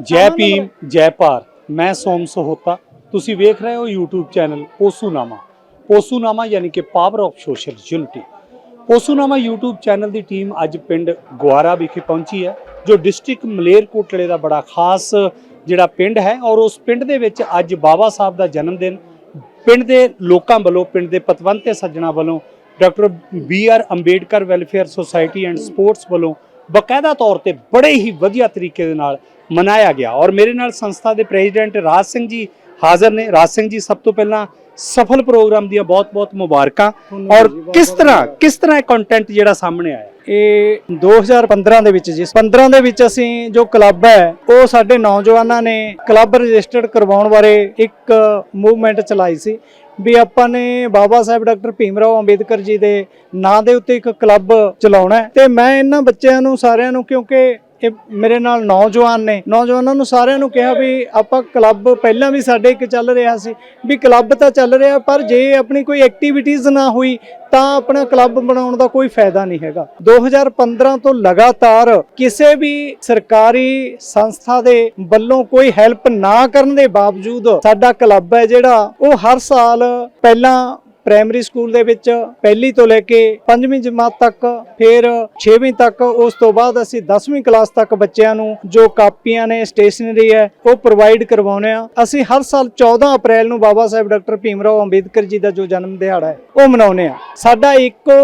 ਜੈ ਭੀਮ ਜੈ ਭਾਰਤ ਮੈਂ ਸੋਮ ਸਹੋਤਾ। ਤੁਸੀਂ ਵੇਖ ਰਹੇ ਹੋ YouTube ਚੈਨਲ ਪੋਸੂਨਾਮਾ। ਪੋਸੂਨਾਮਾ ਯਾਨੀ ਕਿ ਪਾਵਰ ਆਫ ਸੋਸ਼ਲ ਯੂਨਿਟੀ ਪੋਸੂਨਾਮਾ YouTube ਚੈਨਲ ਦੀ ਟੀਮ ਅੱਜ ਪਿੰਡ ਗੁਆਰਾ ਵਿਖੇ ਪਹੁੰਚੀ ਹੈ ਜੋ ਡਿਸਟ੍ਰਿਕਟ ਮਲੇਰਕੋਟਲੇ ਦਾ ਬੜਾ ਖਾਸ ਜਿਹੜਾ ਪਿੰਡ ਹੈ ਔਰ ਉਸ ਪਿੰਡ ਦੇ ਵਿੱਚ ਅੱਜ ਬਾਬਾ ਸਾਹਿਬ ਦਾ ਜਨਮ ਦਿਨ। ਪਿੰਡ ਦੇ ਲੋਕਾਂ ਵੱਲੋਂ ਪਿੰਡ ਦੇ ਪਤਵੰਤੇ ਸੱਜਣਾ ਵੱਲੋਂ doctor B R Ambedkar welfare society and sports ਵੱਲੋਂ ਬਕਾਇਦਾ ਤੌਰ ਤੇ ਬੜੇ ਹੀ ਵਧੀਆ ਤਰੀਕੇ ਦੇ ਨਾਲ ਮਨਾਇਆ ਗਿਆ। ਔਰ ਮੇਰੇ ਨਾਲ ਸੰਸਥਾ ਦੇ ਪ੍ਰੈਜ਼ੀਡੈਂਟ ਰਾਜ ਸਿੰਘ ਜੀ ਹਾਜ਼ਰ ਨੇ। ਰਾਜ ਸਿੰਘ ਜੀ ਸਭ ਤੋਂ ਪਹਿਲਾਂ ਸਫਲ ਪ੍ਰੋਗਰਾਮ ਦੀਆਂ ਬਹੁਤ-ਬਹੁਤ ਮੁਬਾਰਕਾਂ। ਔਰ ਕਿਸ ਤਰ੍ਹਾਂ ਕਿਸ ਤਰ੍ਹਾਂ ਕੰਟੈਂਟ ਜਿਹੜਾ ਸਾਹਮਣੇ ਆਇਆ? ਇਹ 2015 ਦੇ ਵਿੱਚ ਜੀ। 15 ਦੇ ਵਿੱਚ ਅਸੀਂ ਜੋ ਕਲੱਬ ਹੈ ਉਹ ਸਾਡੇ ਨੌਜਵਾਨਾਂ ਨੇ ਕਲੱਬ ਰਜਿਸਟਰਡ ਕਰਵਾਉਣ ਬਾਰੇ ਇੱਕ ਮੂਵਮੈਂਟ ਚਲਾਈ ਸੀ। ਵੀ ਆਪਾਂ ਨੇ ਬਾਬਾ ਸਾਹਿਬ ਡਾਕਟਰ ਭੀਮਰਾਓ ਅੰਬੇਦਕਰ ਜੀ ਦੇ ਨਾਂ ਦੇ ਉੱਤੇ ਇੱਕ ਕਲੱਬ ਚਲਾਉਣਾ ਤੇ ਮੈਂ ਇਹਨਾਂ ਬੱਚਿਆਂ ਨੂੰ ਸਾਰਿਆਂ ਨੂੰ ਕਿਉਂਕਿ ਇਹ ਮੇਰੇ ਨਾਲ ਨੌਜਵਾਨ ਨੇ। ਨੌਜਵਾਨਾਂ ਨੂੰ ਸਾਰਿਆਂ ਨੂੰ ਕਿਹਾ ਵੀ ਆਪਾਂ ਕਲੱਬ ਪਹਿਲਾਂ ਵੀ ਸਾਡੇ ਇੱਕ ਚੱਲ ਰਿਹਾ ਸੀ। ਵੀ ਕਲੱਬ ਤਾਂ ਚੱਲ ਰਿਹਾ ਪਰ ਜੇ ਆਪਣੀ ਕੋਈ ਐਕਟੀਵਿਟੀਜ਼ ਨਾ ਹੋਈ ਤਾਂ ਆਪਣਾ ਕਲੱਬ ਬਣਾਉਣ ਦਾ ਕੋਈ ਫਾਇਦਾ ਨਹੀਂ ਹੈਗਾ। 2015 ਤੋਂ ਲਗਾਤਾਰ ਕਿਸੇ ਵੀ ਸਰਕਾਰੀ ਸੰਸਥਾ ਦੇ ਵੱਲੋਂ ਕੋਈ ਹੈਲਪ ਨਾ ਕਰਨ ਦੇ ਬਾਵਜੂਦ ਸਾਡਾ ਕਲੱਬ ਹੈ ਜਿਹੜਾ ਉਹ ਹਰ ਸਾਲ ਪਹਿਲਾਂ ਪ੍ਰਾਇਮਰੀ ਸਕੂਲ ਦੇ ਵਿੱਚ ਪਹਿਲੀ ਤੋਂ ਲੈ ਕੇ ਪੰਜਵੀਂ ਜਮਾਤ ਤੱਕ, ਫਿਰ 6ਵੀਂ ਤੱਕ, ਉਸ ਤੋਂ ਬਾਅਦ ਅਸੀਂ 10ਵੀਂ ਕਲਾਸ ਤੱਕ ਬੱਚਿਆਂ ਨੂੰ ਜੋ ਕਾਪੀਆਂ ਨੇ, ਸਟੇਸ਼ਨਰੀ ਹੈ, ਉਹ ਪ੍ਰੋਵਾਈਡ ਕਰਵਾਉਂਦੇ ਆ ਅਸੀਂ ਹਰ ਸਾਲ 14 ਅਪ੍ਰੈਲ ਨੂੰ ਬਾਬਾ ਸਾਹਿਬ ਡਾਕਟਰ ਭੀਮ ਰਾਓ ਅੰਬੇਦਕਰ ਜੀ ਦਾ ਜੋ ਜਨਮ ਦਿਹਾੜਾ ਹੈ, ਉਹ ਮਨਾਉਂਦੇ ਆ ਸਾਡਾ ਇੱਕੋ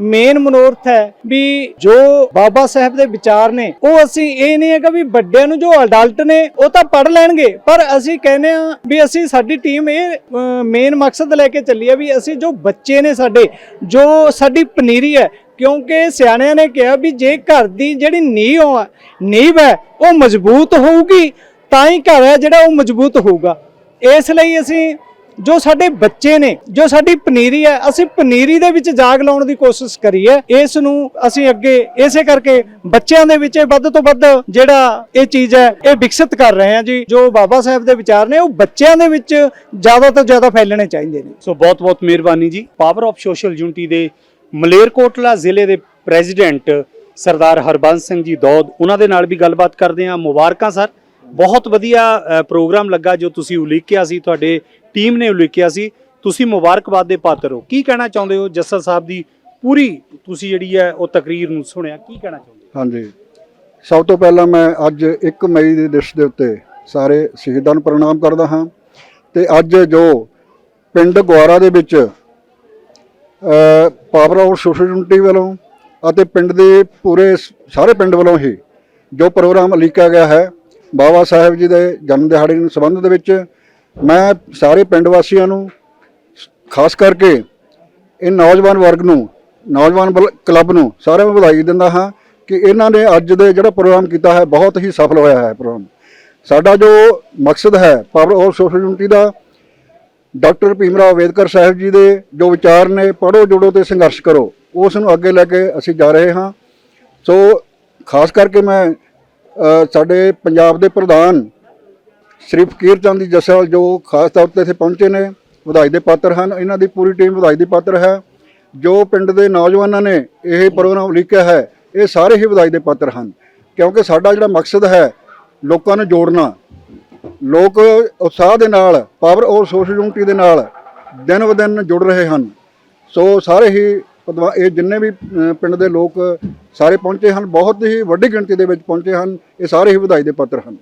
ਮੇਨ ਮਨੋਰਥ ਹੈ ਵੀ ਜੋ ਬਾਬਾ ਸਾਹਿਬ ਦੇ ਵਿਚਾਰ ਨੇ, ਉਹ ਅਸੀਂ ਇਹ ਨਹੀਂ ਹੈਗਾ ਵੀ ਵੱਡਿਆਂ ਨੂੰ ਜੋ ਅਡਲਟ ਨੇ, ਉਹ ਤਾਂ ਪੜ ਲੈਣਗੇ। ਪਰ ਅਸੀਂ ਕਹਿੰਦੇ ਆ ਵੀ ਅਸੀਂ ਸਾਡੀ ਟੀਮ ਇਹ ਮੇਨ ਮਕਸਦ ਲੈ ਕੇ ਚੱਲੀ ਆ ਵੀ ਅਸੀਂ ਜੋ ਬੱਚੇ ਨੇ ਸਾਡੇ, ਜੋ ਸਾਡੀ ਪਨੀਰੀ ਹੈ, ਕਿਉਂਕਿ ਸਿਆਣਿਆਂ ਨੇ ਕਿਹਾ ਵੀ ਜੇ ਘਰ ਦੀ ਜਿਹੜੀ ਨੀਂਹ ਹੈ ਨੀਂਹ ਹੈ, ਉਹ ਮਜ਼ਬੂਤ ਹੋਊਗੀ, ਤਾਂ ਹੀ ਘਰ ਹੈ ਜਿਹੜਾ ਉਹ ਮਜ਼ਬੂਤ ਹੋਊਗਾ। ਇਸ ਲਈ ਅਸੀਂ ਜੋ ਸਾਡੇ ਬੱਚੇ ਨੇ, ਜੋ ਸਾਡੀ ਪਨੀਰੀ ਹੈ, ਅਸੀਂ ਪਨੀਰੀ ਦੇ ਵਿੱਚ ਜਾਗ ਲਾਉਣ ਦੀ ਕੋਸ਼ਿਸ਼ ਕਰੀ ਹੈ। ਇਸ ਨੂੰ ਅਸੀਂ ਅੱਗੇ ਇਸੇ ਕਰਕੇ ਬੱਚਿਆਂ ਦੇ ਵਿੱਚ ਵੱਧ ਤੋਂ ਵੱਧ ਜਿਹੜਾ ਇਹ ਚੀਜ਼ ਹੈ, ਇਹ ਵਿਕਸਿਤ ਕਰ ਰਹੇ ਹਾਂ ਜੀ। ਜੋ ਬਾਬਾ ਸਾਹਿਬ ਦੇ ਵਿਚਾਰ ਨੇ, ਉਹ ਬੱਚਿਆਂ ਦੇ ਵਿੱਚ ਜ਼ਿਆਦਾ ਤੋਂ ਜ਼ਿਆਦਾ ਫੈਲਣੇ ਚਾਹੀਦੇ ਨੇ। ਸੋ ਬਹੁਤ-ਬਹੁਤ ਮਿਹਰਬਾਨੀ ਜੀ। ਪਾਵਰ ਆਫ ਸੋਸ਼ਲ ਯੂਨਿਟੀ ਦੇ ਮਲੇਰਕੋਟਲਾ ਜ਼ਿਲ੍ਹੇ ਦੇ ਪ੍ਰੈਜ਼ੀਡੈਂਟ ਸਰਦਾਰ ਹਰਬੰਸ ਸਿੰਘ ਜੀ ਦੌਦ, ਉਹਨਾਂ ਦੇ ਨਾਲ ਵੀ ਗੱਲਬਾਤ ਕਰਦੇ ਹਾਂ। ਮੁਬਾਰਕਾਂ, ਸਰ। ਬਹੁਤ ਵਧੀਆ ਪ੍ਰੋਗਰਾਮ ਲੱਗਾ ਜੋ ਤੁਸੀਂ ਉਲੀਕਿਆ ਸੀ ਤੁਹਾਡੇ ਟੀਮ ਨੇ ਉਲੀਕਿਆ ਸੀ। ਤੁਸੀਂ ਮੁਬਾਰਕਬਾਦ ਦੇ ਪਾਤਰ ਹੋ। ਕੀ ਕਹਿਣਾ ਚਾਹੁੰਦੇ ਹੋ? ਜੱਸਲ ਸਾਹਿਬ ਦੀ ਪੂਰੀ ਤੁਸੀਂ ਜਿਹੜੀ ਹੈ ਉਹ ਤਕਰੀਰ ਨੂੰ ਸੁਣਿਆ। ਕੀ ਕਹਿਣਾ ਚਾਹੁੰਦੇ ਹੋ? ਹਾਂਜੀ। ਸਭ ਤੋਂ ਪਹਿਲਾਂ ਮੈਂ ਅੱਜ 1 ਮਈ ਦੇ ਦਿਵਸ ਦੇ ਉੱਤੇ ਸਾਰੇ ਸ਼ਹੀਦਾਂ ਨੂੰ ਪ੍ਰਣਾਮ ਕਰਦਾ ਹਾਂ ਤੇ ਅੱਜ ਜੋ ਪਿੰਡ ਗੁਆਰਾ ਦੇ ਵਿੱਚ ਪਾਵਰ ਆਫ ਸੋਸ਼ਲ ਯੂਨਿਟੀ ਵੱਲੋਂ ਅਤੇ ਪਿੰਡ ਦੇ ਪੂਰੇ ਸਾਰੇ ਪਿੰਡ ਵੱਲੋਂ ਹੀ ਜੋ ਪ੍ਰੋਗਰਾਮ ਲਿਖਿਆ ਗਿਆ ਹੈ ਬਾਬਾ ਸਾਹਿਬ ਜੀ ਦੇ ਜਨਮ ਦਿਹਾੜੇ ਨੂੰ ਸੰਬੰਧ ਦੇ ਵਿੱਚ ਮੈਂ ਸਾਰੇ ਪਿੰਡ ਵਾਸੀਆਂ ਨੂੰ, ਖਾਸ ਕਰਕੇ ਇਹ ਨੌਜਵਾਨ ਵਰਗ ਨੂੰ, ਨੌਜਵਾਨ ਬਲ- ਕਲੱਬ ਨੂੰ ਸਾਰਿਆਂ ਨੂੰ ਵਧਾਈ ਦਿੰਦਾ ਹਾਂ ਕਿ ਇਹਨਾਂ ਨੇ ਅੱਜ ਦੇ ਜਿਹੜਾ ਪ੍ਰੋਗਰਾਮ ਕੀਤਾ ਹੈ, ਬਹੁਤ ਹੀ ਸਫਲ ਹੋਇਆ ਹੈ ਪ੍ਰੋਗਰਾਮ। ਸਾਡਾ ਜੋ ਮਕਸਦ ਹੈ ਪਾਵਰ ਆਫ ਸੋਸ਼ਲ ਯੂਨਿਟੀ ਦਾ, ਡਾਕਟਰ ਭੀਮਰਾਵ ਅੰਬੇਦਕਰ ਸਾਹਿਬ ਜੀ ਦੇ ਜੋ ਵਿਚਾਰ ਨੇ ਪੜੋ ਜੁੜੋ ਤੇ ਸੰਘਰਸ਼ ਕਰੋ, ਉਸ ਨੂੰ ਅੱਗੇ ਲੈ ਕੇ ਅਸੀਂ ਜਾ ਰਹੇ ਹਾਂ। ਸੋ, ਖਾਸ ਕਰਕੇ ਮੈਂ ਸਾਡੇ ਪੰਜਾਬ ਦੇ ਪ੍ਰਧਾਨ ਸ਼੍ਰੀ ਫਕੀਰ ਚੰਦ ਜੀ ਜਸਵਾਲ ਜੋ ਖਾਸ ਤੌਰ ਤੇ ਇੱਥੇ ਪਹੁੰਚੇ ਨੇ, ਵਧਾਈ ਦੇ ਪਾਤਰ ਹਨ। ਇਹਨਾਂ ਦੀ ਪੂਰੀ ਟੀਮ ਵਧਾਈ ਦੀ ਪਾਤਰ ਹੈ। ਜੋ ਪਿੰਡ ਦੇ ਨੌਜਵਾਨਾਂ ਨੇ ਇਹ ਪ੍ਰੋਗਰਾਮ ਉਲੀਕਿਆ ਹੈ, ਇਹ ਸਾਰੇ ਹੀ ਵਧਾਈ ਦੇ ਪਾਤਰ ਹਨ। ਕਿਉਂਕਿ ਸਾਡਾ ਜਿਹੜਾ ਮਕਸਦ ਹੈ ਲੋਕਾਂ ਨੂੰ ਜੋੜਨਾ, ਲੋਕ ਉਤਸ਼ਾਹ ਦੇ ਨਾਲ ਪਾਵਰ ਔਰ ਸੋਸ਼ਲ ਯੂਨਿਟੀ ਦੇ ਨਾਲ ਦਿਨ ਬ ਦਿਨ ਜੁੜ ਰਹੇ ਹਨ। ਸੋ ਸਾਰੇ ਹੀ ਪਦਵਾ- ਇਹ ਜਿੰਨੇ ਵੀ ਪਿੰਡ ਦੇ ਲੋਕ ਸਾਰੇ ਪਹੁੰਚੇ ਹਨ, ਬਹੁਤ ਹੀ ਵੱਡੀ ਗਿਣਤੀ ਦੇ ਵਿੱਚ ਪਹੁੰਚੇ ਹਨ, ਇਹ ਸਾਰੇ ਹੀ ਵਧਾਈ ਦੇ ਪਾਤਰ ਹਨ।